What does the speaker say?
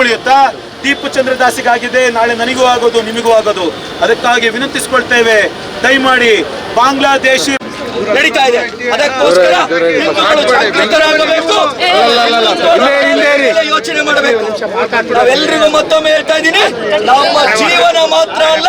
ಉಳಿಯುತ್ತಾ? ದೀಪು ಚಂದ್ರದಾಸಿಗಾಗಿದೆ. ನಾಳೆ ನನಗೂ ಆಗೋದು, ನಿಮಗೂ ಆಗೋದು. ಅದಕ್ಕಾಗಿ ವಿನಂತಿಸಿಕೊಳ್ತೇವೆ. ದಯಮಾಡಿ ಬಾಂಗ್ಲಾದೇಶಿ ನಡೀತಾ ಇದೆ. ಅದಕ್ಕೋಸ್ಕರ ಹಿಂದೂಗಳು ಜಾಗೃತರಾಗಬೇಕು. ಯೋಚನೆ ಮಾಡಬೇಕು. ನಾವೆಲ್ಲರಿಗೂ ಮತ್ತೊಮ್ಮೆ ಹೇಳ್ತಾ ಇದ್ದೀನಿ, ನಮ್ಮ ಜೀವನ ಮಾತ್ರ ಅಲ್ಲ.